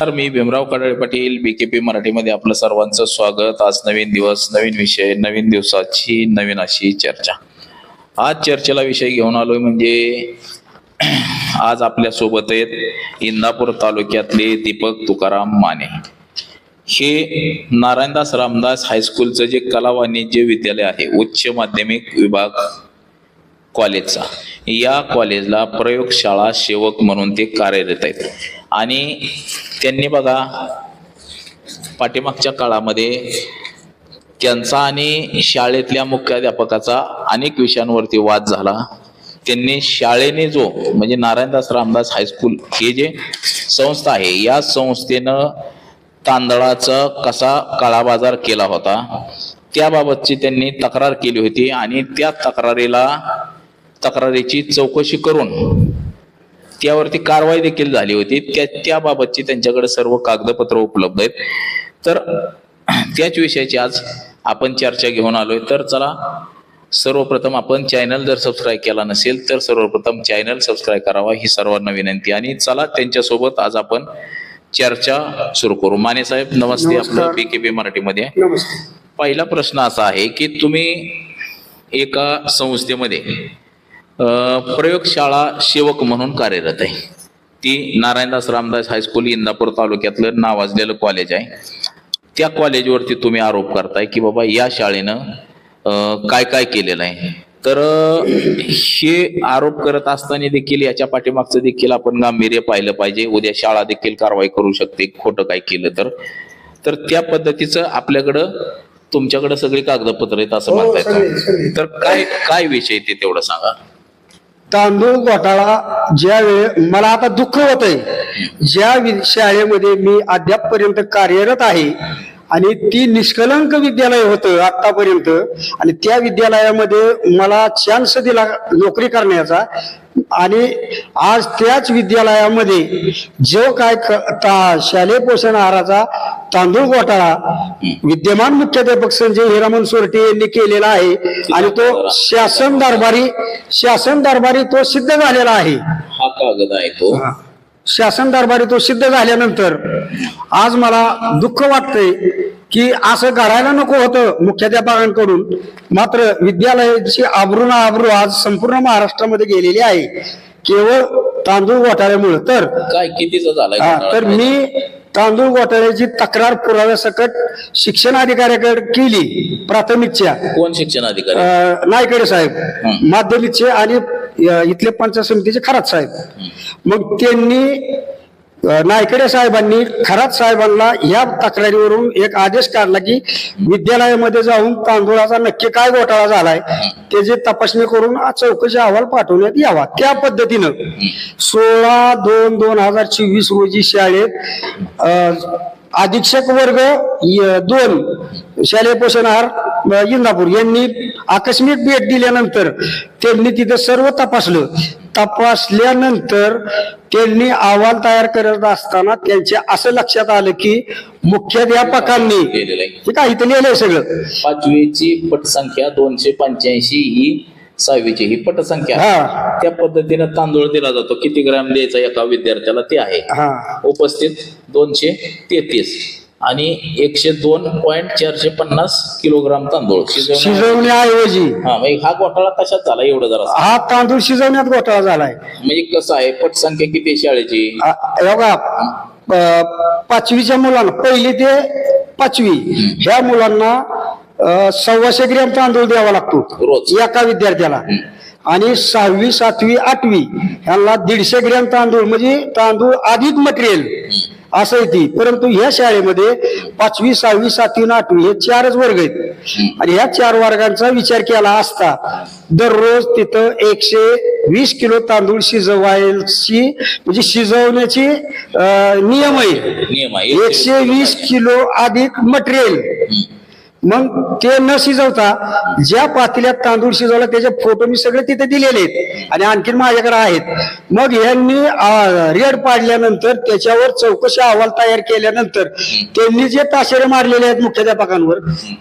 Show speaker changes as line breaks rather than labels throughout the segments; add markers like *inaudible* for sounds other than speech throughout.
तर मी Bhimrao Kadale Patil B K P मराठीमध्ये आपलं सर्वांचं स्वागत. आज नवीन दिवस नवीन विषय नवीन दिवसाची नवीन अशी चर्चा. आज चर्चेला विषय घेऊन आलोय म्हणजे *clears throat* आज आपल्यासोबत आहेत इंदापूर तालुक्यातले दीपक तुकाराम माने. हे नारायणदास रामदास हायस्कूलचं जे कला वाणिज्य विद्यालय आहे उच्च माध्यमिक विभाग कॉलेजचा. या कॉलेजला प्रयोगशाळा सेवक म्हणून ते कार्यरत आहेत. आणि त्यांनी बघा पाठीमागच्या काळामध्ये त्यांचा आणि शाळेतल्या मुख्याध्यापकाचा अनेक विषयांवरती वाद झाला. त्यांनी शाळेने जो म्हणजे नारायणदास रामदास हायस्कूल हे जे संस्था आहे या संस्थेनं तांदळाचा कसा काळाबाजार केला होता त्याबाबतची त्यांनी तक्रार केली होती आणि त्या तक्रारीला तक्रारीची चौकशी करून त्यावरती कारवाई देखील झाली होती. त्या त्याबाबतची त्यांच्याकडे सर्व कागदपत्र उपलब्ध आहेत. तर त्याच विषयाची आज आपण चर्चा घेऊन आलोय. तर चला सर्वप्रथम आपण चॅनल जर सबस्क्राईब केला नसेल तर सर्वप्रथम चॅनल सबस्क्राईब करावा. ही सर्वांना विनंती. आणि चला त्यांच्यासोबत आज आपण चर्चा सुरू करू. माने साहेब नमस्ते. आपलं
नमस्कार.
बीकेपी मराठीमध्ये.
नमस्ते.
पहिला प्रश्न असा आहे की तुम्ही एका संस्थेमध्ये प्रयोगशाळा सेवक म्हणून कार्यरत आहे. ती नारायणदास रामदास हायस्कूल इंदापूर तालुक्यातलं नावाजलेलं कॉलेज आहे. त्या कॉलेजवरती तुम्ही आरोप करताय की बाबा या शाळेनं काय काय केलेलं आहे? तर हे आरोप करत असताना देखील याच्या पाठीमागचं देखील आपण गांभीर्य पाहिलं पाहिजे. उद्या शाळा देखील कारवाई करू शकते खोटं काय केलं तर. तर त्या पद्धतीचं आपल्याकडं तुमच्याकडे सगळी कागदपत्र आहेत असं
हो,
तुम्ही.
सगळे.
तर काय काय विषय ते तेवढं सांगा.
तांदूळ घोटाळा ज्यावेळे मला आता दुःख होत आहे ज्या वि- शाळेमध्ये मी अद्यापपर्यंत कार्यरत आहे आणि ती निष्कलंक विद्यालय होतं आतापर्यंत आणि त्या विद्यालयामध्ये मला चान्स दिला नोकरी करण्याचा. आणि आज त्याच विद्यालयामध्ये जो काय शालेय पोषण आहाराचा तांदूळ घोटाळा विद्यमान मुख्याध्यापक संजय हिरामन सोरटे यांनी केलेला आहे. आणि तो शासन दरबारी शासन दरबारी तो सिद्ध झालेला आहे.
हा कागद आहे तो?
शासन दरबारी तो सिद्ध झाल्यानंतर आज मला दुःख वाटतंय की असं घडायला नको होतं मुख्याध्यापकांकडून. मात्र विद्यालयाची आबरू ना आबरू आज संपूर्ण महाराष्ट्रामध्ये गेलेली आहे. केवळ तांदूळ घोटाळ्यामुळे. तर
काय कितीचा घोटाळा?
तर मी तांदूळ घोटाळ्याची तक्रार पुराव्यासकट शिक्षण अधिकाऱ्याकडे केली प्राथमिकच्या.
कोण शिक्षण अधिकारी?
नायकडे साहेब. माध्यमिकचे आणि इथले पंचायत समितीचे खरात साहेब. मग त्यांनी नायकडे साहेबांनी खरात साहेबांना या तक्रारीवरून एक आदेश काढला की विद्यालयामध्ये जाऊन तांदूळाचा नक्की काय घोटाळा झालाय त्याची तपासणी करून चौकशी अहवाल पाठवण्यात यावा. त्या पद्धतीनं सोळा दोन दोन हजार चोवीस रोजी शाळेत अं, अधीक्षक वर्ग दोन शालेय पोषण आहार इंदापूर यांनी आकस्मिक भेट दिल्यानंतर त्यांनी तिथं सर्व तपासलं. तपासल्यानंतर त्यांनी अहवाल तयार करत असताना त्यांच्या असं लक्षात आलं की मुख्याध्यापकांनी
केलेलं आहे
इथं लिहिलंय सगळं?
पाचवीची पटसंख्या दोनशे पंच्याऐंशी ही सहावीची ही पटसंख्या.
हा.
त्या पद्धतीनं तांदूळ दिला जातो. किती ग्रॅम द्यायचा एका विद्यार्थ्याला? ते आहे.
हा.
उपस्थित दोनशे तेहतीस. आणि एकशे दोन पॉईंट चारशे पन्नास किलोग्राम तांदूळ. शिजवण्या
शिजवण्याऐवजी.
हा म्हणजे हा घोटाळा कशात झाला एवढं जरा
हा तांदूळ शिजवण्यात घोटाळा झालाय.
म्हणजे कसं आहे पटसंख्या किती आहे शाळेची?
आ- हे बघा प- पाचवीच्या मुलांना पहिली ते पाचवी ह्या मुलांना सव्वाशे ग्रॅम तांदूळ द्यावा लागतो. एका विद्यार्थ्याला. आणि सहावी सातवी आठवी ह्यांना दीडशे ग्रॅम तांदूळ म्हणजे तांदूळ अधिक मटेरियल असं आहे ती. परंतु ह्या शाळेमध्ये पाचवी सहावी सातवी आठवी हे चारच वर्ग आहेत. आणि ह्या चार वर्गांचा विचार केला असता दररोज तिथं एकशे वीस किलो तांदूळ शिजवायची म्हणजे शिजवण्याची अं, नियम आहे.
नियम आहे.
एकशे वीस किलो अधिक मटेरियल मग ते न शिजवता ज्या पातेल्यात तांदूळ शिजवला त्याचे फोटो मी सगळे तिथे दिलेले आहेत. आणि आणखीन माझ्याकडे आहेत. मग यांनी रेड पाडल्यानंतर त्याच्यावर चौकशी अहवाल तयार केल्यानंतर त्यांनी जे ताशेरे मारलेले आहेत मुख्याध्यापकांवर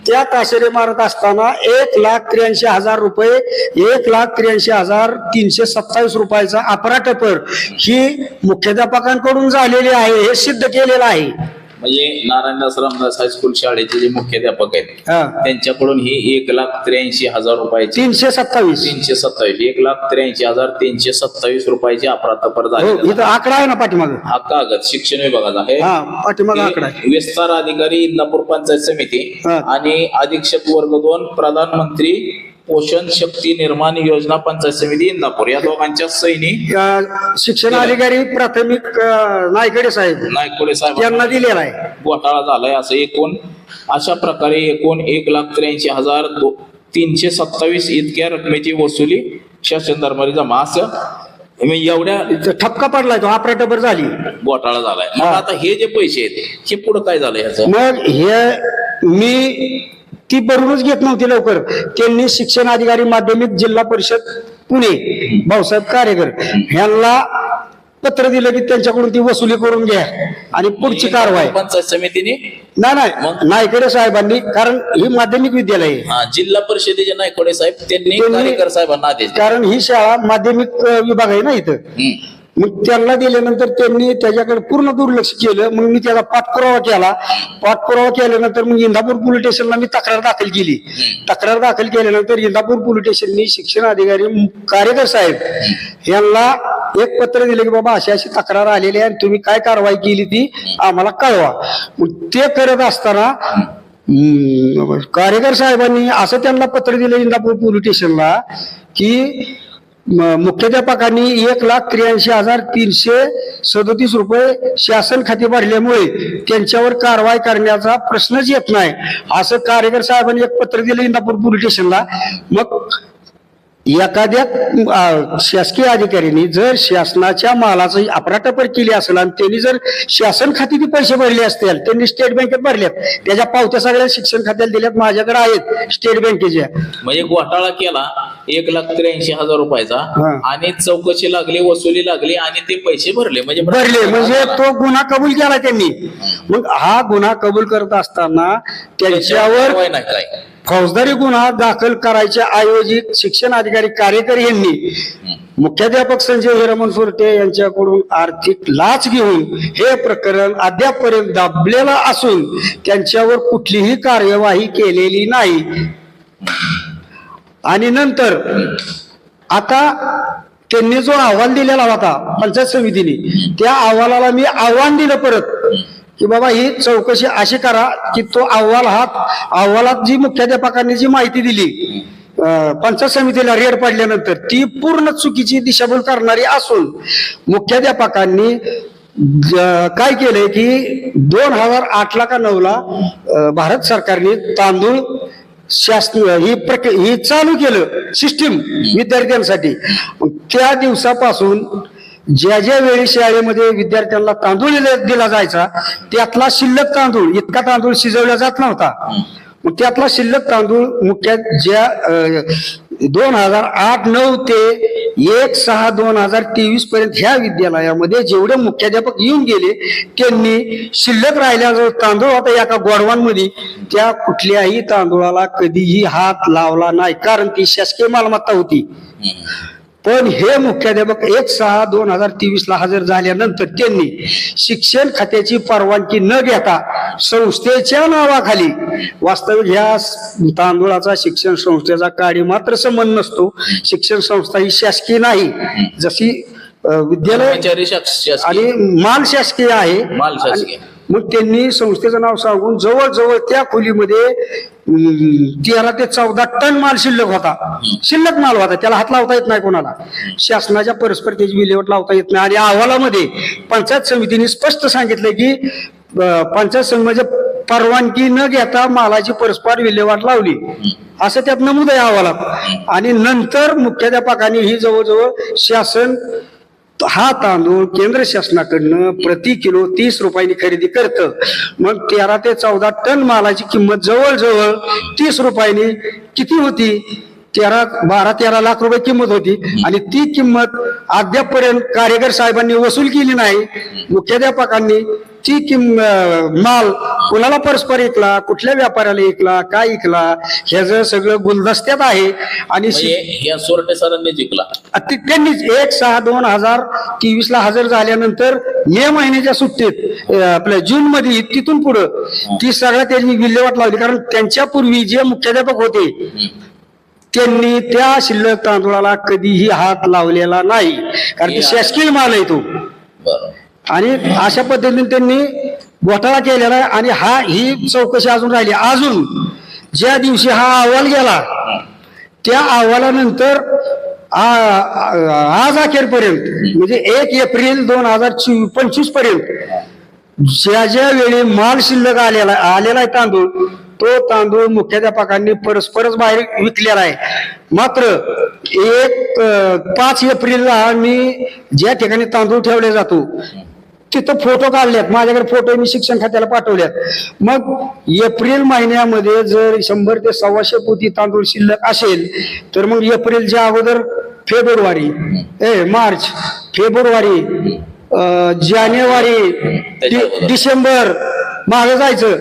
त्या ताशेरे मारत असताना एक लाख त्र्याऐंशी हजार रुपये एक लाख त्र्याऐंशी हजार तीनशे सत्तावीस रुपयाचा अपराटपर ही मुख्याध्यापकांकडून झालेली आहे हे सिद्ध केलेलं आहे.
म्हणजे नारायणदास रामदास हायस्कूल शाळेचे जे मुख्याध्यापक आहेत
हा.
त्यांच्याकडून ही एक लाख त्र्याऐंशी हजार रुपयाची
तीनशे सत्तावीस.
तीनशे सत्तावीस. एक लाख त्र्याऐंशी हजार तीनशे सत्तावीस रुपयाची अफरातफर
हो
झाली
इथं आकडा आहे ना पाठीमागं.
हा कागद शिक्षण विभागाचा आहे.
हा पाठीमागं आकडा आहे.
हे विस्तार अधिकारी इंदापूर पंचायत समिती
हा.
आणि अधीक्षक वर्ग दोन प्रधानमंत्री पोषण शक्ती निर्माण योजना पंचायत समिती इंदापूर. या दोघांच्या सैनी
अं, शिक्षण अधिकारी प्राथमिक अं, नायकडे साहेब.
नायकोडे साहेब.
यांना दिलेला आहे.
घोटाळा झालाय असं एकूण. अशा प्रकारे एकूण एक लाख त्र्याऐंशी हजार दो- तीनशे सत्तावीस इतक्या रकमेची वसुली शासन दरबारी जमा. असं म्हणजे एवढ्या
इथं ठपका पडलाय तो अपराटपर झाली.
घोटाळा झालाय. मग. आता हे जे पैसे आहेत हे पुढे काय झालं
मग हे मी ती भरूनच घेत नव्हती लवकर त्यांनी शिक्षण अधिकारी माध्यमिक जिल्हा परिषद पुणे भाऊसाहेब कारेकर यांना पत्र दिलं की त्यांच्याकडून ती वसुली करून घ्या आणि पुढची कारवाई
पंचायत समितीने
नाही? नायकडे साहेबांनी कारण ही माध्यमिक विद्यालय आहे
हा जिल्हा परिषदेचे नायकोडे साहेब त्यांनी
त्यांनी-
कार्यकर साहेबांना आदेश दिले.
कारण ही शाळा माध्यमिक अ, विभाग आहे ना इथं
हम्म.
मग त्यांना दिल्यानंतर त्यांनी त्याच्याकडे पूर्ण दुर्लक्ष केलं. मग मी त्याचा पाठपुरावा केला. पाठपुरावा केल्यानंतर मग इंदापूर पोलीस स्टेशनला मी तक्रार दाखल केली. तक्रार दाखल केल्यानंतर इंदापूर पोलीस स्टेशननी शिक्षण अधिकारी कार्यकर साहेब यांना एक पत्र दिले की बाबा अशी अशी तक्रार आलेली आहे आणि तुम्ही काय कारवाई केली ती आम्हाला कळवा. मग ते करत असताना कार्यकर साहेबांनी असं त्यांना पत्र दिलं इंदापूर पोलीस स्टेशनला की मुख्याध्यापकांनी एक लाख त्र्याऐंशी हजार तीनशे सदोतीस रुपये शासन खाते भरल्यामुळे त्यांच्यावर कारवाई करण्याचा प्रश्नच येत नाही. असं कार्यकर साहेबांनी एक पत्र दिलं इंदापूर पोलीस स्टेशनला. मग एखाद्या शासकीय अधिकाऱ्यांनी जर शासनाच्या मालाचं अपराटपर केली असेल आणि त्यांनी जर शासन खाती ती पैसे भरले असतील त्यांनी स्टेट बँकेत भरल्यात त्याच्या पावत्या सगळ्या शिक्षण खात्याला दिल्यात माझ्याकडे आहेत स्टेट बँकेच्या.
म्हणजे घोटाळा केला एक लाख त्र्याऐंशी हजार रुपयाचा. आणि चौकशी लागली वसुली लागली आणि ते पैसे भरले म्हणजे
भरले म्हणजे तो गुन्हा कबूल केला त्यांनी. मग हा गुन्हा कबूल करत असताना त्यांच्यावर
काय?
फौजदारी गुन्हा दाखल करायच्या ऐवजी शिक्षण अधिकारी कार्यकर यांनी मुख्याध्यापक संजय हिरमन सुरते यांच्याकडून आर्थिक लाच घेऊन हे प्रकरण अद्यापपर्यंत दाबलेलं असून त्यांच्यावर कुठलीही कार्यवाही केलेली नाही. आणि नंतर आता त्यांनी जो अहवाल दिलेला होता पंचायत समितीने त्या अहवालाला मी आव्हान दिलं परत. की बाबा ही चौकशी अशी करा की तो अहवाल हा अहवालात जी मुख्याध्यापकांनी जी माहिती दिली पंचायत समितीला रेड पडल्यानंतर ती पूर्ण चुकीची दिशाभूल करणारी असून मुख्याध्यापकांनी काय केलंय की दोन हजार आठला का नऊ ला भारत सरकारने तांदूळ शासन ही प्रक ही चालू केलं सिस्टीम विद्यार्थ्यांसाठी. त्या दिवसापासून ज्या ज्या वेळी शाळेमध्ये विद्यार्थ्यांना तांदूळ दिला जायचा त्यातला शिल्लक तांदूळ इतका तांदूळ शिजवला जात नव्हता. मग त्यातला शिल्लक तांदूळ मुख्य ज्या दोन हजार आठ नऊ ते एक सहा दोन हजार तेवीस पर्यंत ह्या विद्यालयामध्ये जेवढे मुख्याध्यापक येऊन गेले त्यांनी शिल्लक राहिल्या जो तांदूळ होता एका गोडवांमध्ये. त्या कुठल्याही तांदूळाला कधीही हात लावला नाही कारण ती शासकीय मालमत्ता होती. पण हे मुख्याध्यापक एक सहा दोन हजार तेवीस ला हजर झाल्यानंतर त्यांनी शिक्षण खात्याची परवानगी न घेता संस्थेच्या नावाखाली वास्तविक ह्या तांदूळाचा शिक्षण संस्थेचा काळी मात्र संबंध नसतो. शिक्षण संस्था ही शासकीय नाही. जशी विद्यालय आणि माल शासकीय आहे.
माल शासकीय.
मग त्यांनी संस्थेचं नाव सांगून जवळजवळ त्या खोलीमध्ये तेरा ते चौदा टन माल शिल्लक होता. शिल्लक माल होता. त्याला हात लावता येत नाही कोणाला. शासनाच्या परस्पर त्याची विल्हेवाट लावता येत नाही. आणि अहवालामध्ये पंचायत समितीने स्पष्ट सांगितलं की पंचायत समितीमध्ये परवानगी न घेता मालाची परस्पर विल्हेवाट लावली. असं त्यात नमूद आहे अहवालात. आणि नंतर मुख्याध्यापकांनी ही जवळजवळ शासन हा तांदूळ केंद्र शासनाकडनं प्रति किलो तीस रुपयांनी खरेदी करतं. मग तेरा ते चौदा टन मालाची किंमत जवळजवळ तीस रुपयांनी किती होती? तेरा बारा तेरा लाख रुपये किंमत होती. आणि ती किंमत अद्यापपर्यंत कार्यकर साहेबांनी वसूल केली नाही. मुख्याध्यापकांनी ती किम माल कुणाला परस्पर ऐकला कुठल्या व्यापाऱ्याला ऐकला काय ऐकला ह्याचं सगळं गुलदस्त्यात आहे आणि शि-
या सोरटे सरांनी जिंकला.
अति- त्यांनीच एक सहा दोन हजार तेवीस ला हजर झाल्यानंतर मे महिन्याच्या सुट्टीत आपल्या जून मध्ये तिथून पुढं ती सगळ्या त्यांनी विल्हेवाट लावली. कारण त्यांच्या पूर्वी जे मुख्याध्यापक होते त्यांनी त्या शिल्लक तांदूळाला कधीही हात लावलेला नाही. कारण शासकीय माल आहे तो. आणि अशा पद्धतीने त्यांनी घोटाळा केलेला आहे आणि हा ही चौकशी अजून राहिली. अजून ज्या दिवशी हा अहवाल गेला त्या अहवालानंतर आज अखेरपर्यंत म्हणजे एक एप्रिल दोन हजार पंचवीसपर्यंत ज्या ज्या वेळी माल शिल्लक आलेला आलेला आहे तांदूळ तो तांदूळ मुख्याध्यापकांनी परस्परच बाहेर विकलेला आहे. मात्र एक पाच एप्रिलला मी ज्या ठिकाणी तांदूळ ठेवले जातो तिथं फोटो काढलेत माझ्याकडे फोटो मी शिक्षण खात्याला पाठवल्यात. मग एप्रिल महिन्यामध्ये जर शंभर ते सव्वाशे पोती तांदूळ शिल्लक असेल तर मग एप्रिलच्या अगोदर फेब्रुवारी ए मार्च फेब्रुवारी जानेवारी डिसेंबर मागं जायचं.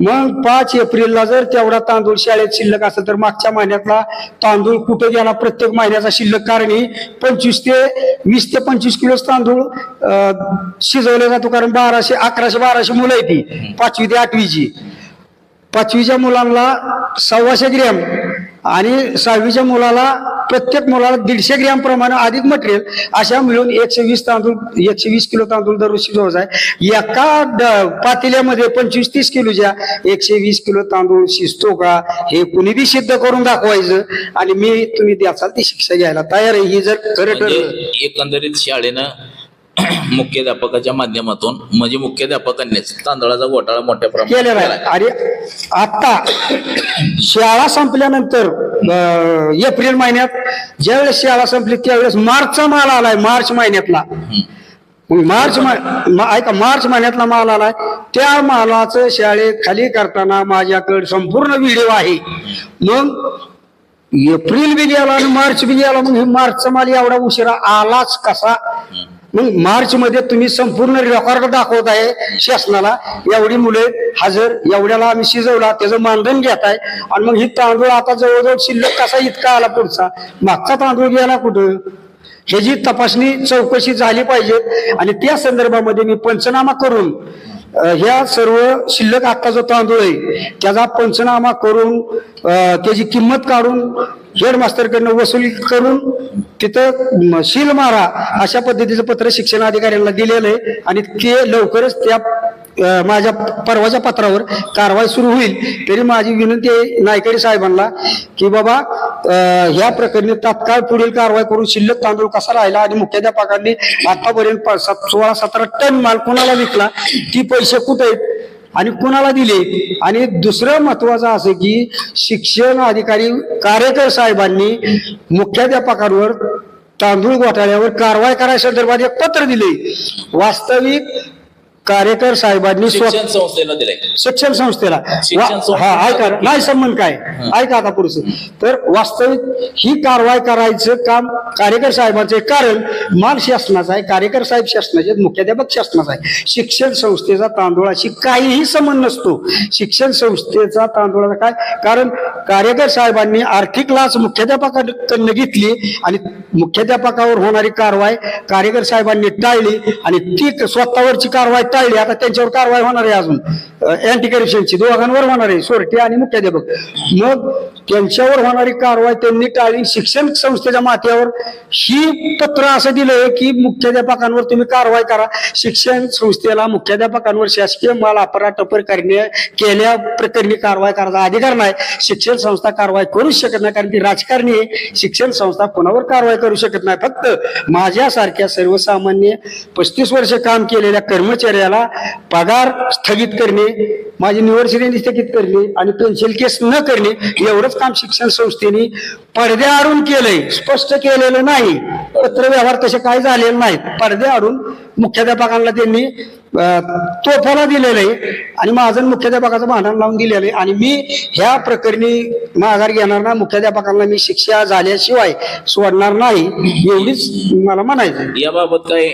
मग पाच एप्रिलला जर तेवढा तांदूळ शाळेत शिल्लक असेल तर मागच्या महिन्यातला तांदूळ कुठे गेला? प्रत्येक महिन्याचा शिल्लक कारण पंचवीस ते वीस ते पंचवीस किलो तांदूळ शिजवला जातो. कारण बाराशे अकराशे बाराशे मुलं आहे ती पाचवी ते आठवीची. पाचवीच्या मुलांना सव्वाशे ग्रॅम आणि सहावीच्या मुलाला प्रत्येक मुलाला दीडशे ग्रॅम प्रमाणे अधिक मटेरियल अशा मिळून एकशे वीस तांदूळ एकशे वीस किलो तांदूळ दररोज शिजवायचा आहे. एका पातेल्यामध्ये पंचवीस तीस किलोच्या एकशे वीस किलो तांदूळ शिजतो का हे कुणी बी सिद्ध करून दाखवायचं. आणि मी तुम्ही द्याचाल ती शिक्षा घ्यायला तयार आहे. ही जर खरं ठरलं
म्हणजे एकंदरीत शाळेनं *clears throat* मुख्याध्यापकाच्या माध्यमातून म्हणजे मुख्याध्यापकांनीच. तांदळाचा घोटाळा मोठ्या प्रमाणात
आहे. आणि आता शाळा संपल्यानंतर अं, एप्रिल महिन्यात ज्यावेळेस शाळा संपली त्यावेळेस मार्चचा माल आलाय मार्च महिन्यातला. मग मार्च मा- ऐका मार्च महिन्यातला माल आलाय. त्या मालाचं शाळेत खाली करताना माझ्याकडे संपूर्ण व्हिडिओ आहे. मग एप्रिल बी गेला आणि मार्च बी गेला मग हे मार्चचा माल एवढा उशिरा आलाच कसा? मग मार्च मध्ये तुम्ही संपूर्ण रेकॉर्ड दाखवत आहे शासनाला. एवढी मुले हजर एवढ्याला आम्ही शिजवला त्याचं मानधन घेत आहे. आणि मग ही तांदूळ आता जवळजवळ शिल्लक कसा इतका आला पुढचा? मागचा तांदूळ गेला कुठं? ह्याची तपासणी चौकशी झाली पाहिजे. आणि त्या संदर्भामध्ये मी पंचनामा करून ह्या सर्व शिल्लक आत्ता जो तांदूळ आहे. त्याचा पंचनामा करून त्याची किंमत काढून हेडमास्टरकडनं वसूल करून तिथं शील मारा अशा पद्धतीचं पत्र शिक्षण अधिकाऱ्यांना दिलेलं आहे. आणि ते लवकरच त्या माझ्या परवाच्या पत्रावर कारवाई सुरू होईल. तरी माझी विनंती आहे नायकडी साहेबांना की बाबा ह्या प्रकरणी तात्काळ पुढील कारवाई करून शिल्लक तांदूळ कसा राहिला आणि मुख्याध्यापकांनी आतापर्यंत सोळा सतरा टन माल कोणाला विकला? ती पैसे कुठे आहेत? आणि कुणाला दिले? आणि दुसरं महत्वाचं असं की शिक्षण अधिकारी कार्यकर साहेबांनी मुख्याध्यापकांवर तांदूळ घोटाळ्यावर कारवाई करायच्या संदर्भात एक पत्र दिले. वास्तविक कार्यकर साहेबांनी
शिक्षण संस्थेला दिलंय.
शिक्षण संस्थेला.
शिक्षण
वा-
संस्था-
हा ऐका नाही संबंध काय? ऐका आता पुरुष तर वास्तविक ही कारवाई करायचं काम कार्यकर साहेबांचं आहे. कारण माल शासनाचा आहे कार्यकर साहेब शासनाचे आहेत, मुख्याध्यापक शासनाचा आहे. शिक्षण संस्थेचा तांदूळाशी काहीही संबंध नसतो. शिक्षण संस्थेचा तांदूळाचा काय? कारण कार्यकर साहेबांनी आर्थिक लाच मुख्याध्यापकाकडनं घेतली आणि मुख्याध्यापकावर होणारी कारवाई कार्यकर साहेबांनी टाळली आणि ती स्वतःवरची कारवाई टाळली. आता त्यांच्यावर कारवाई होणार आहे अजून. अँटी करप्शनची दोघांवर होणार आहे. सोरटे आणि मुख्याध्यापक. मग त्यांच्यावर होणारी कारवाई त्यांनी टाळली शिक्षण संस्थेच्या माथ्यावर ही पत्र असं दिलंय की मुख्याध्यापकांवर तुम्ही कारवाई करा. शिक्षण संस्थेला मुख्याध्यापकांवर शासकीय माल अपराटपर करणे केल्या प्रकरणी कारवाई करायचा अधिकार नाही. शिक्षण संस्था कारवाई करू शकत नाही कारण ती राजकारणी आहे. शिक्षण संस्था कोणावर कारवाई करू शकत नाही. फक्त माझ्यासारख्या सर्वसामान्य पस्तीस वर्ष काम केलेल्या कर्मचाऱ्याला पगार स्थगित करणे माझी निवड श्रेणी स्थगित करणे आणि पेन्शन केस न करणे एवढंच काम शिक्षण संस्थेने पडद्याआडून केलंय. स्पष्ट केलेलं नाही. पत्र व्यवहार तसे काय झालेले नाहीत. पडद्याआडून मुख्याध्यापकांना त्यांनी तोफाला दिलेलं आहे आणि माझं मुख्याध्यापकाचं भांडण लावून दिलेलं आहे. आणि मी ह्या प्रकरणी माघार घेणार ना मुख्याध्यापकांना मी शिक्षा झाल्याशिवाय सोडणार नाही. एवढीच मला म्हणायचं.
याबाबत काय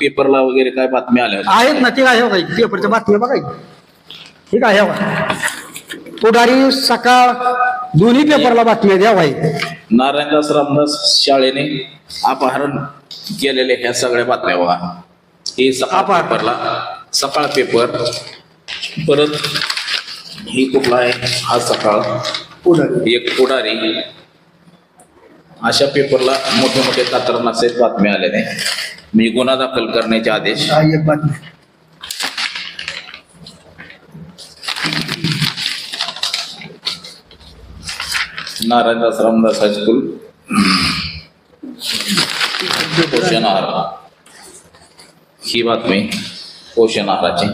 पेपरला वगैरे काय बातम्या आल्या?
आहेत ना ते आहे बघा पेपरच्या बातम्या बघा ठीक आहे पुढारी सकाळ दोन्ही पेपरला बातम्या द्या भाई.
नारायणदास रामदास शाळेने अपहरण केलेले ह्या सगळ्या बातम्या बघा. हे सकाळ. पेपरला सकाळ पेपर परत ही कुठला आहे? हा सकाळ.
पुढारी.
एक पुढारी. अशा पेपरला मोठे मोठे कातरणाचे बातम्या आलेले म्हणजे गुन्हा दाखल करण्याचे आदेश
हा एक बातमी
नारायणदास रामदास हायस्कूल पोषण आहार. ही बातमी पोषण आहाराची.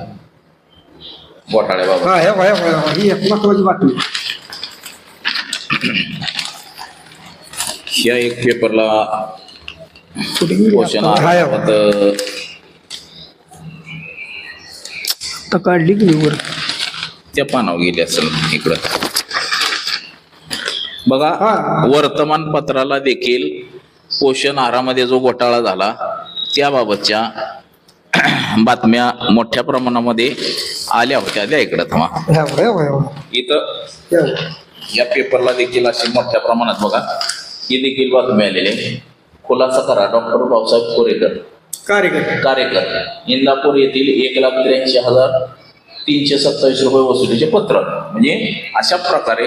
हा हे हे हे बघा. ही एक महत्वाची बातमी.
ह्या एक पेपरला पोषण
तर काढली की नाही वर?
त्या पानावर गेली असेल इकडं. बघा. वर्तमानपत्राला देखील पोषण आहारामध्ये जो घोटाळा झाला त्याबाबतच्या *clears throat* बातम्या मोठ्या प्रमाणामध्ये आल्या होत्या. द्या इकडं थांबा. इथं. या पेपरला देखील अशी मोठ्या प्रमाणात बघा. ही देखील बातमी आलेली आहे. खुलासा करा. डॉक्टर भाऊसाहेब कोरेकर.
कार्यकर्ते
कार्यकर इंदापूर येथील एक लाख त्र्याऐंशी हजार तीनशे सत्तावीस रुपये वसुलीचे पत्र. म्हणजे अशा प्रकारे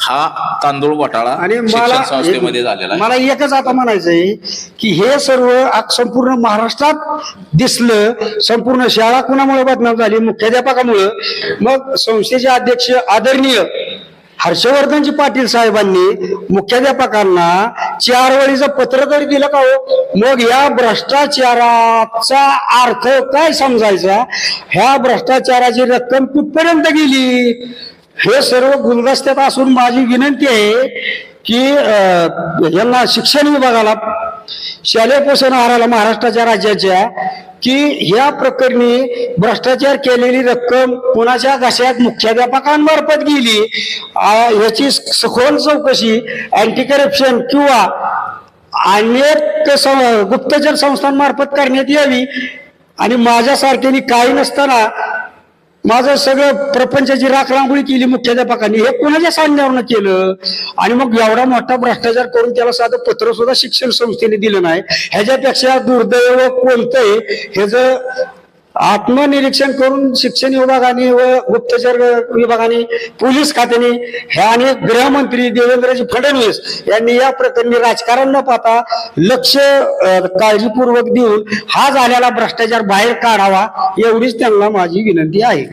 हा तांदूळ घोटाळा
आणि
शिक्षण
मला
संस्थेमध्ये झालेला आहे.
मला एकच आता म्हणायचंय की हे सर्व संपूर्ण महाराष्ट्रात दिसलं संपूर्ण शाळा कुणामुळे बदनाम झाली? मुख्याध्यापकामुळं. मग संस्थेचे अध्यक्ष आदरणीय हर्षवर्धनजी पाटील साहेबांनी मुख्याध्यापकांना चार वेळीचं पत्र तरी दिलं का हो? मग या भ्रष्टाचाराचा अर्थ काय समजायचा? ह्या भ्रष्टाचाराची रक्कम कुठपर्यंत गेली? हे सर्व गुलदस्त्यात असून माझी विनंती आहे की यांना शिक्षण विभागाला शालेय पोषण आहाराला महाराष्ट्राच्या राज्याच्या की या प्रकरणी भ्रष्टाचार केलेली रक्कम कुणाच्या घशात मुख्याध्यापकांमार्फत गेली याची सखोल चौकशी अँटी करप्शन किंवा अनेक सं- गुप्तचर संस्थांमार्फत करण्यात यावी. आणि माझ्यासारख्याने काही नसताना माझं सगळं प्रपंचाची राखरांगोळी केली मुख्याध्यापकांनी. हे कोणाच्या सांगण्यावरनं केलं? आणि मग एवढा मोठा भ्रष्टाचार करून त्याला साधं पत्र सुद्धा शिक्षण संस्थेने दिलं नाही. ह्याच्यापेक्षा दुर्दैव कोणतंय? ह्याचं आत्मनिरीक्षण करून शिक्षण विभागाने व गुप्तचर विभागाने पोलीस खात्याने ह्या आणि गृहमंत्री देवेंद्रजी फडणवीस यांनी या प्रकरणी राजकारण न पाहता लक्ष काळजीपूर्वक देऊन हा झालेला भ्रष्टाचार बाहेर काढावा एवढीच त्यांना माझी विनंती आहे.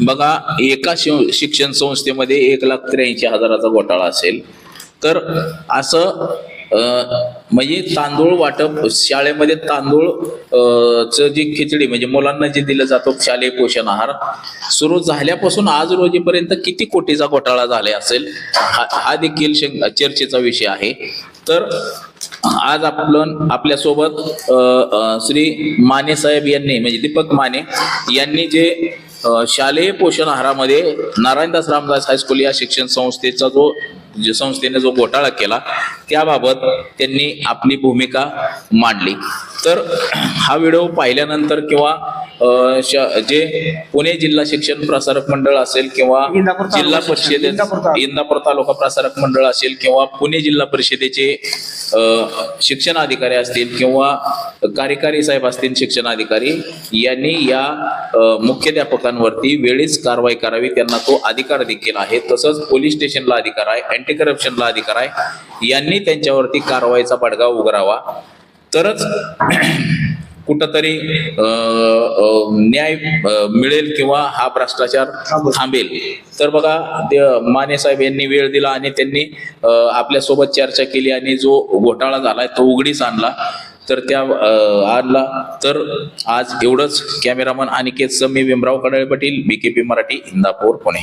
बघा एका शिव- शिक्षण संस्थेमध्ये एक लाख त्र्याऐंशी हजाराचा घोटाळा असेल. तर असं म्हणजे तांदूळ वाटप शाळेमध्ये तांदूळ च जी खिचडी म्हणजे मुलांना जे दिलं जातो शालेय पोषण आहार सुरू झाल्यापासून आज रोजीपर्यंत किती कोटीचा घोटाळा झाला असेल हा हा देखील शं- चर्चेचा विषय आहे. तर आज आपण आपल्यासोबत श्री माने साहेब यांनी म्हणजे दीपक माने यांनी जे शालेय पोषण आहारामध्ये नारायणदास रामदास हायस्कूल या शिक्षण संस्थेचा जो जे संस्थेने जो घोटाळा केला त्याबाबत त्यांनी आपली भूमिका मांडली. तर हा व्हिडिओ पाहिल्यानंतर किंवा जे पुणे जिल्हा शिक्षण प्रसारक मंडळ असेल किंवा जिल्हा परिषदे
इंदापूर तालुका.
प्रसारक मंडळ असेल किंवा पुणे जिल्हा परिषदेचे शिक्षण अधिकारी असतील किंवा कार्यकारी साहेब असतील शिक्षण अधिकारी यांनी या मुख्याध्यापकांवरती वेळीच कारवाई करावी. त्यांना तो अधिकार देखील आहे. तसंच पोलीस स्टेशनला अधिकार आहे अँटी करप्शनला अधिकार आहे. यांनी त्यांच्यावरती कारवाईचा बडगा उघडावा. तरच कुठंतरी न्याय मिळेल किंवा हा भ्रष्टाचार थांबेल. तर बघा ते माने साहेब यांनी वेळ दिला आणि त्यांनी अ, आपल्यासोबत चर्चा केली आणि जो घोटाळा झालाय तो उघडीस आणला. तर त्या आणला. तर आज एवढंच. Cameraman Aniket Sami Bhimrao Kadale Patil BKP Marathi Indapur Pune.